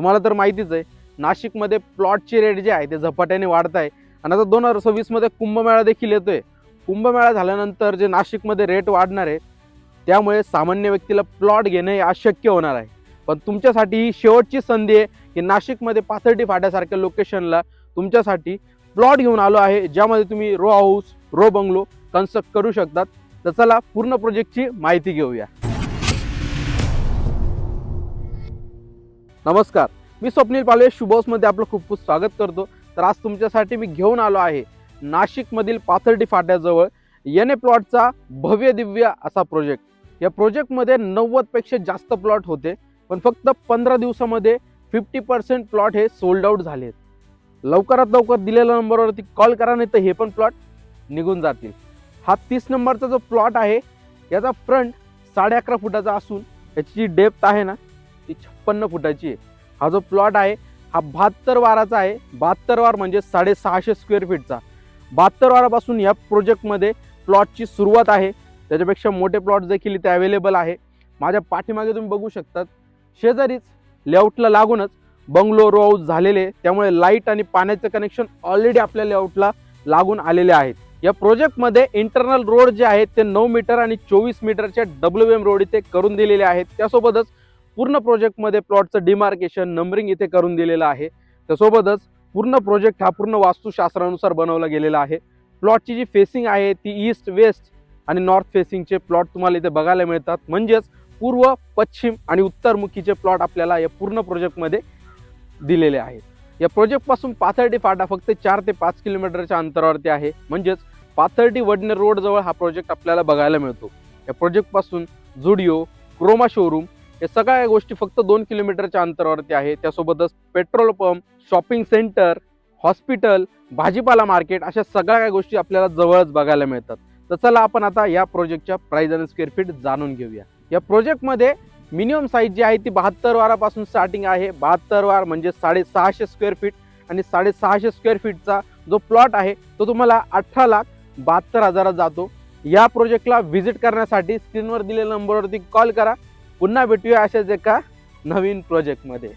तुम्हाला तर माहितीच आहे नाशिकमध्ये प्लॉटचे रेट जे आहे ते झपाट्याने वाढत आहे. आणि आता दोन हजार सव्वीसमध्ये कुंभमेळा देखील येतोय. कुंभमेळा झाल्यानंतर जे नाशिकमध्ये रेट वाढणार आहे त्यामुळे सामान्य व्यक्तीला प्लॉट घेणे हे अशक्य होणार आहे. पण तुमच्यासाठी ही शेवटची संधी आहे की नाशिकमध्ये पाथर्डी फाट्यासारख्या लोकेशनला तुमच्यासाठी प्लॉट घेऊन आलो आहे ज्यामध्ये तुम्ही row house row bungalow construct करू शकतात. तर चला पूर्ण प्रोजेक्टची माहिती घेऊया. नमस्कार. मी स्वप्नील पालवे शुभोसमध्ये आपलं खूप खूप स्वागत करतो. तर आज तुमच्यासाठी मी घेऊन आलो आहे नाशिकमधील पाथर्डी फाट्याजवळ एन ए प्लॉटचा भव्य दिव्य असा प्रोजेक्ट या प्रोजेक्टमध्ये नव्वदपेक्षा जास्त प्लॉट होते पण फक्त पंधरा दिवसामध्ये फिफ्टी पर्सेंट प्लॉट हे सोल्ड आउट झाले आहेत. लवकरात लवकर दिलेल्या नंबरवरती कॉल करा नाही तर हे पण प्लॉट निघून जातील. हा तीस नंबरचा जो प्लॉट आहे याचा फ्रंट साडे अकरा फुटाचा असून याची जी डेप्थ आहे ना ती छप्पन्न फुटाची आहे. हा जो प्लॉट आहे हा बहात्तर वाराचा आहे. बहात्तर वार म्हणजे साडेसहाशे स्क्वेअर फीटचा बहात्तर वारापासून या प्रोजेक्टमध्ये प्लॉटची सुरुवात आहे. त्याच्यापेक्षा मोठे प्लॉट देखील इथे अवेलेबल आहे. माझ्या पाठीमागे तुम्ही बघू शकतात शेजारीच लेआउटला लागूनच बंगलो रो हाऊस झालेले आहे. त्यामुळे लाइट आणि पाण्याचं कनेक्शन ऑलरेडी आपल्या लेआउटला लागून आलेले आहेत. या प्रोजेक्टमध्ये इंटरनल रोड जे आहेत ते नऊ मीटर आणि चोवीस मीटरच्या डब्ल्यू एम रोड इथे करून दिलेले आहेत. त्यासोबतच पूर्ण प्रोजेक्टमध्ये प्लॉटचं डिमार्केशन नंबरिंग इथे करून दिलेलं आहे. त्यासोबतच पूर्ण प्रोजेक्ट हा पूर्ण वास्तुशास्त्रानुसार बनवला गेलेला आहे. प्लॉटची जी फेसिंग आहे ती ईस्ट वेस्ट आणि नॉर्थ फेसिंगचे प्लॉट तुम्हाला इथे बघायला मिळतात. म्हणजेच पूर्व पश्चिम आणि उत्तरमुखीचे प्लॉट आपल्याला या पूर्ण प्रोजेक्टमध्ये दिलेले आहेत. या प्रोजेक्टपासून पाथर्डी फाटा फक्त चार ते पाच किलोमीटरच्या अंतरावरती आहे. म्हणजेच पाथर्डी वडनेर रोडजवळ हा प्रोजेक्ट आपल्याला बघायला मिळतो. या प्रोजेक्टपासून जुडिओ क्रोमा शोरूम या सगळ्या गोष्टी फक्त दोन किलोमीटरच्या अंतरावरती आहे. त्यासोबतच petrol pump shopping centre hospital भाजीपाला मार्केट अशा सगळ्या काही गोष्टी आपल्याला जवळच बघायला मिळतात. तर चला आपण आता या प्रोजेक्टच्या प्राईज आणि स्क्वेअर फीट जाणून घेऊया. या प्रोजेक्टमध्ये मिनिमम साईज जी आहे ती बहात्तर वारापासून स्टार्टिंग आहे. बहात्तर वार म्हणजे साडेसहाशे स्क्वेअर फीट आणि साडेसहाशे स्क्वेअर फीटचा जो प्लॉट आहे तो तुम्हाला अठरा लाख बहात्तर हजारात जातो. या प्रोजेक्टला व्हिजिट करण्यासाठी स्क्रीनवर दिलेल्या नंबरवरती कॉल करा. पुन्हा भेटूया अशाच एका नवीन प्रोजेक्टमध्ये